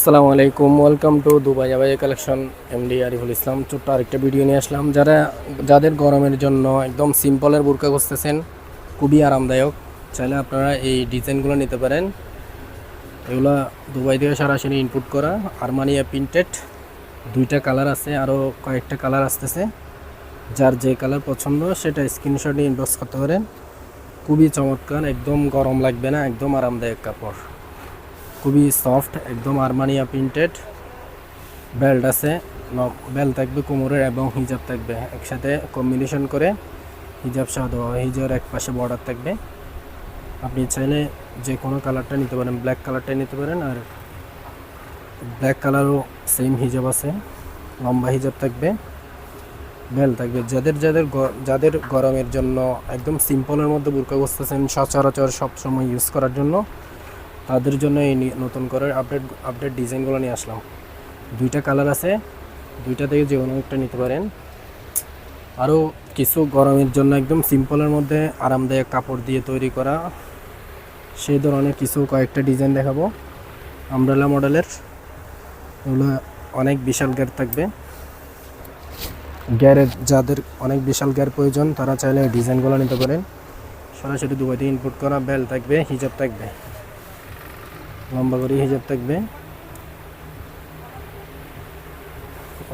আসসালামু আলাইকুম welcome to Dubai আবাই কালেকশন এমডি আরিফুল ইসলাম। ছোট্ট আরেকটা ভিডিও নিয়ে আসলাম। যারা, যাদের গরমের জন্য একদম সিম্পলের বোরকা খুঁজতেছেন, খুবই আরামদায়ক। চাইলে আপনারা এই ডিজাইনগুলো নিতে পারেন। এগুলো দুবাই থেকে সরাসরি ইনপুট করা। আরমানিয়া প্রিন্টেড দুইটা কালার আছে আরও কয়েকটা কালার আসতেছে। যার যে কালার পছন্দ, সেটা স্ক্রিনশট নিয়ে ইনবক্স করতে পারেন। খুবই চমৎকার, একদম গরম লাগবে না, একদম আরামদায়ক কাপড়। খুবই সফট একদম আরমানিয়া প্রিন্টেড বেল্ট আছে বেল্ট থাকবে কোমরের এবং হিজাব থাকবে। একসাথে কম্বিনেশন করে হিজাব সহ দেওয়া এক পাশে বর্ডার থাকবে। আপনি চাইলে যে কোনো কালারটা নিতে পারেন ব্ল্যাক কালারটাই নিতে পারেন আর ব্ল্যাক কালারও সেম হিজাব আছে। লম্বা হিজাব থাকবে। বেল থাকবে। যাদের যাদের যাদের গরমের জন্য একদম সিম্পলের মধ্যে বুরকা বসতেছেন, সচরাচর সবসময় ইউজ করার জন্য তাদের জন্য এই নতুন করে আপডেট আপডেট ডিজাইনগুলো নিয়ে আসলাম। দুইটা কালার আছে, দুইটা থেকে যে কোনো একটা নিতে পারেন। আরও কিছু গরমের জন্য একদম সিম্পলের মধ্যে আরামদায়ক কাপড় দিয়ে তৈরি করা। সেই ধরনের কিছু কয়েকটা ডিজাইন দেখাবো। আমব্রেলা মডেলের এগুলো অনেক বিশাল গ্যার থাকবে। গ্যারের যাদের অনেক বিশাল গ্যার প্রয়োজন, তারা চাইলে ডিজাইনগুলো নিতে পারেন। সরাসরি দুবাইতে ইনপুট করা বেল থাকবে হিজাব থাকবে। লম্বা করে হিজাব থাকবে।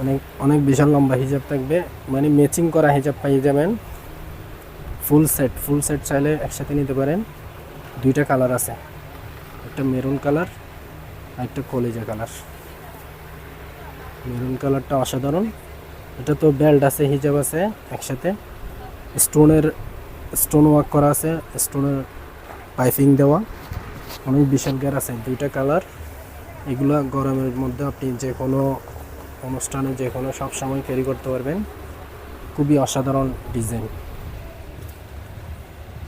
অনেক অনেক বিশাল লম্বা হিজাব থাকবে। মানে ম্যাচিং করা হিজাব পাই যাবেন। ফুল সেট ফুল সেট চাইলে একসাথে নিতে পারেন। দুইটা কালার আছে। একটা মেরুন কালার আর একটা কলিজা কালার মেরুন কালারটা অসাধারণ। এটা তো বেল্ট আছে, হিজাব আছে একসাথে। স্টোনের স্টোন ওয়ার্ক করা আছে। স্টোনের পাইপিং দেওয়া। অনেক বিশাল গ্যার আছে, দুইটা কালার। এগুলো গরমের মধ্যে আপনি যে কোনো অনুষ্ঠানে যে কোনো সব সময় ক্যারি করতে পারবেন। খুবই অসাধারণ ডিজাইন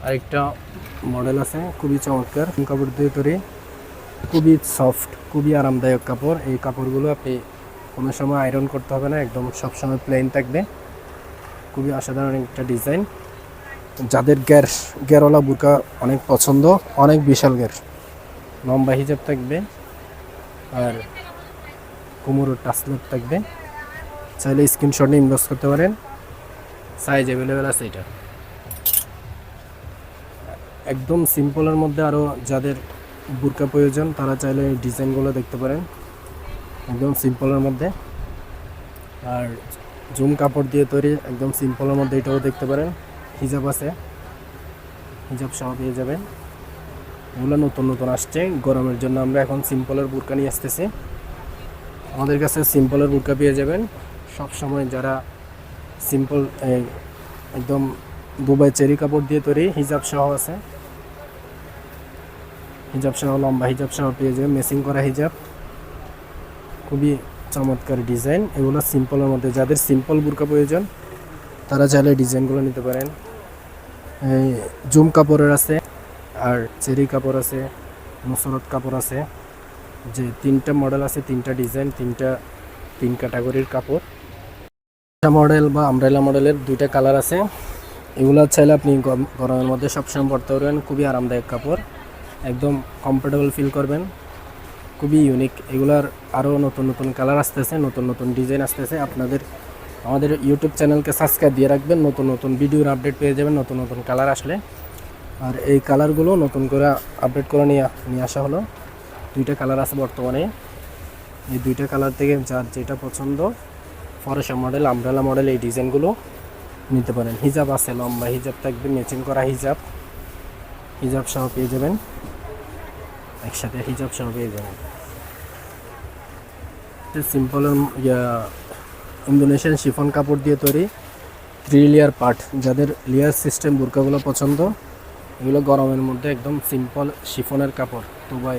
আরেকটা মডেল আছে, খুবই চমৎকার। কাপড় দিয়ে তৈরি। খুবই সফট খুবই আরামদায়ক কাপড়। এই কাপড়গুলো আপনি কোনো সময় আয়রন করতে হবে না, একদম সব সময় প্লেন থাকবে। খুবই অসাধারণ একটা ডিজাইন যাদের গ্যার গ্যারওয়ালা বুরকা অনেক পছন্দ, অনেক বিশাল গ্যার লম্বা হিজাব থাকবে আর কোমরও টাসলেট থাকবে। চাইলে স্ক্রিনশট নিয়ে ইনবক্স করতে পারেন। সাইজ অ্যাভেলেবেল আছে এটা। একদম সিম্পলের মধ্যে আরও যাদের বুরকা প্রয়োজন, তারা চাইলে এই ডিজাইনগুলো দেখতে পারেন। একদম সিম্পলের মধ্যে। আর জুম কাপড় দিয়ে তৈরি একদম সিম্পলের মধ্যে এটাও দেখতে পারেন। হিজাব আছে। হিজাব সহ পেয়ে যাবেন। এগুলো নতুন নতুন আসছে, গরমের জন্য আমরা এখন সিম্পলের বুরকা নিয়ে আসতেছি। আমাদের কাছে সিম্পলের বুরকা পেয়ে যাবেন। সব সময় যারা সিম্পল একদম দুবাই চেরি কাপড় দিয়ে তৈরি হিজাব সহ আছে। হিজাব সহ, লম্বা হিজাব সহ পেয়ে যাবেন মেসিং করা হিজাব খুবই চমৎকার ডিজাইন এগুলো সিম্পলের মধ্যে, যাদের সিম্পল বুরকা প্রয়োজন, তারা চাইলে ডিজাইনগুলো নিতে পারেন। এই জুম কাপড়ের আছে। আর চেরি কাপড় আছে মুসরত কাপড় আছে, যে তিনটা মডেল আছে, তিনটা ডিজাইন তিনটা, তিন ক্যাটাগরির কাপড়। মডেল বা আমব্রেলা মডেলের দুইটা কালার আছে। এগুলো চাইলে আপনি গরম- গরমের মধ্যে সবসময় পরতে পারবেন, খুবই আরামদায়ক কাপড়, একদম কমফোর্টেবল ফিল করবেন। খুবই ইউনিক এগুলার আরও নতুন নতুন কালার আসতেছে, নতুন নতুন ডিজাইন আসতেছে। আপনাদের, আমাদের ইউটিউব চ্যানেলকে সাবস্ক্রাইব দিয়ে রাখবেন, নতুন নতুন ভিডিওর আপডেট পেয়ে যাবেন, নতুন নতুন কালার আসলে। আর এই কালারগুলো নতুন করে আপডেট করে নিয়ে নিয়ে আসা হলো। দুইটা কালার আছে বর্তমানে। এই দুইটা কালার থেকে যার যেটা পছন্দ ফরেশা মডেল আমব্রেলা মডেল এই ডিজাইনগুলো নিতে পারেন। হিজাব আছে, লম্বা হিজাব থাকবে ম্যাচিং করা হিজাব। হিজাব সহ পেয়ে যাবেন। একসাথে হিজাব সহ পেয়ে যাবেন। সিম্পল ইন্দোনেশিয়ান শিফন কাপড় দিয়ে তৈরি। থ্রি লেয়ার পার্ট যাদের লেয়ার সিস্টেম বুরকাগুলো পছন্দ এগুলো গরমের মধ্যে একদম সিম্পল শিফনের কাপড়। দুবাই,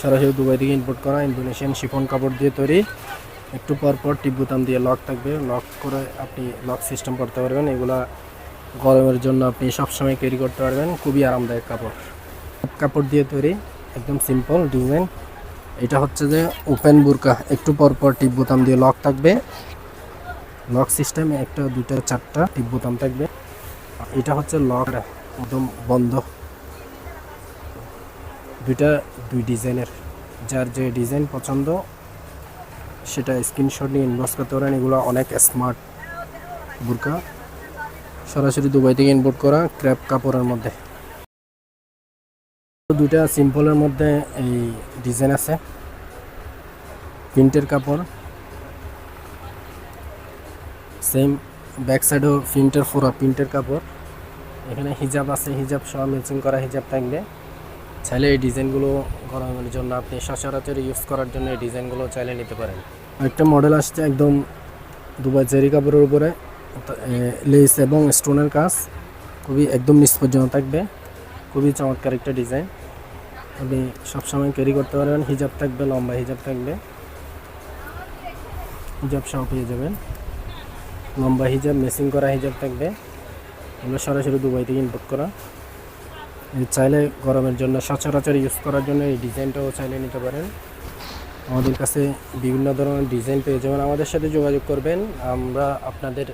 সরাসরি দুবাই থেকে ইম্পোর্ট করা ইন্দোনেশিয়ান শিফন কাপড় দিয়ে তৈরি। একটু পর পর টিপ বোতাম দিয়ে লক থাকবে। লক করে আপনি লক সিস্টেম করতে পারবেন। এগুলা গরমের জন্য আপনি সবসময় ক্যারি করতে পারবেন। খুবই আরামদায়ক কাপড়। কাপড় দিয়ে তৈরি, একদম সিম্পল ডিজাইন এটা হচ্ছে যে ওপেন বুরকা একটু পর পর টিপ বোতাম দিয়ে লক থাকবে। লক সিস্টেমে একটা, দুইটা, চারটা টিপ বোতাম থাকবে। এটা হচ্ছে লক। একদম বন্ধ। দুইটা, দুই ডিজাইনের। যার যে ডিজাইন পছন্দ, সেটা স্ক্রিনশট নিয়ে ইনবক্স করতে পারেন। এগুলো অনেক স্মার্ট বুরকা। সরাসরি দুবাই থেকে ইম্পোর্ট করা ক্র্যাপ কাপড়ের মধ্যে। দুইটা সিম্পলের মধ্যে এই ডিজাইন আছে। প্রিন্টের কাপড়। সেম ব্যাক সাইডও প্রিন্টের ফোরা প্রিন্টের কাপড়। এখানে হিজাব আছে, হিজাব সহ ম্যাচিং করা হিজাব থাকবে। চাইলে এই ডিজাইনগুলো গরমের জন্য আপনি সচরাচর ইউজ করার জন্য এই ডিজাইনগুলো চাইলে নিতে পারেন। একটা মডেল আসছে একদম দুবাই জেরি কাপড়ের উপরে। লেস এবং স্টোনের কাজ। খুবই একদম নিচ পর্যন্ত থাকবে। খুবই চমৎকার একটা ডিজাইন আপনি সবসময় ক্যারি করতে পারবেন। হিজাব থাকবে, লম্বা হিজাব থাকবে। হিজাব সহ পেয়ে যাবেন। লম্বা হিজাব মেসিং করা হিজাব থাকবে। এগুলো সরাসরি দুবাই থেকে ইম্পোর্ট করা চাইলে গরমের জন্য সচরাচর ইউজ করার জন্য এই ডিজাইনটাও চাইলে নিতে পারেন। আমাদের কাছে বিভিন্ন ধরনের ডিজাইন পেয়ে যাবেন। আমাদের সাথে যোগাযোগ করবেন। আমরা আপনাদের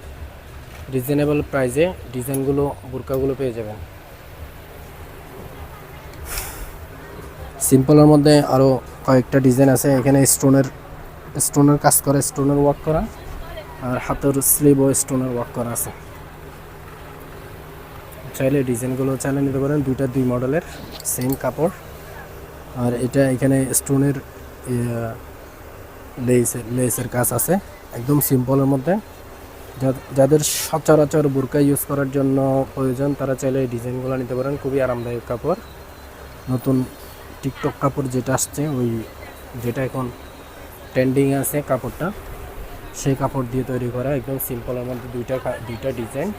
রিজনেবল প্রাইসে ডিজাইনগুলো বোরকাগুলো পেয়ে যাবেন। সিম্পলের মধ্যে আরও কয়েকটা ডিজাইন আছে। এখানে স্টোনের স্টোনের কাজ করা স্টোনের ওয়ার্ক করা। আর হাতের স্লিভও স্টোনের ওয়ার্ক করা আছে। চাইলে ডিজাইনগুলো চাইলে নিতে পারেন। দুইটা দুই মডেলের সেম কাপড়। আর এটা এখানে স্টোনের লেসের লেসের কাজ আছে। একদম সিম্পলের মধ্যে। যাদের সচরাচর বোরকা ইউজ করার জন্য প্রয়োজন, তারা চাইলে এই ডিজাইনগুলো নিতে পারেন। খুবই আরামদায়ক কাপড়। নতুন টিকটক কাপড় যেটা আসছে, ওই যেটা এখন ট্রেন্ডিং আছে কাপড়টা, সেই কাপড় দিয়ে তৈরি করা। একদম সিম্পলের মধ্যে দুইটা দুইটা ডিজাইন।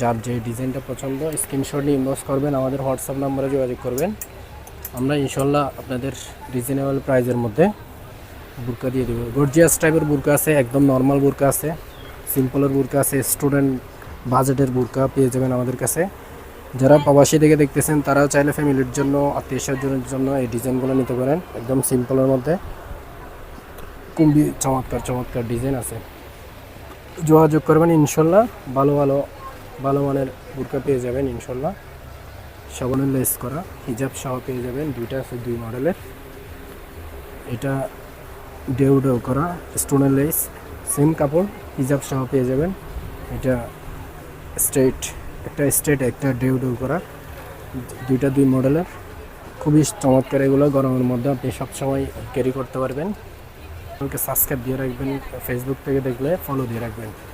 যার যে ডিজাইনটা পছন্দ স্ক্রিনশট নিয়ে ইনবক্স করবেন, আমাদের হোয়াটসঅ্যাপ নাম্বারে যোগাযোগ করবেন। আমরা ইনশাল্লাহ আপনাদের রিজনেবল প্রাইজের মধ্যে বুরকা দিয়ে দেবো। গর্জিয়াস টাইপের বুরকা আছে, একদম নর্মাল বুরকা আছে সিম্পলের বুরকা আছে স্টুডেন্ট বাজেটের বুরকা পেয়ে যাবেন আমাদের কাছে। যারা প্রবাসী থেকে দেখতেছেন, তারাও চাইলে ফ্যামিলির জন্য, আত্মীয় স্বজনের জন্য এই ডিজাইনগুলো নিতে পারেন, একদম সিম্পলের মধ্যে। খুবই চমৎকার চমৎকার ডিজাইন আছে। যোগাযোগ করবেন ইনশাল্লাহ, ভালো ভালো ভালো মানের বুরকা পেয়ে যাবেন ইনশাল্লাহ। সাবানের লেস করা, হিজাব সহ পেয়ে যাবেন। দুইটা আছে, দুই মডেলের। এটা ডেউ ডেউ করা, স্টোনের লেস, সেম কাপড়, হিজাব সহ পেয়ে যাবেন। এটা স্ট্রেট, একটা স্ট্রেট, একটা ডেউ ডেউ করা। দুইটা দুই মডেলের। খুবই চমৎকার এগুলো, গরমের মধ্যে আপনি সবসময় ক্যারি করতে পারবেন। আমাকে সাবস্ক্রাইব দিয়ে রাখবেন ফেসবুক থেকে দেখলে ফলো দিয়ে রাখবেন।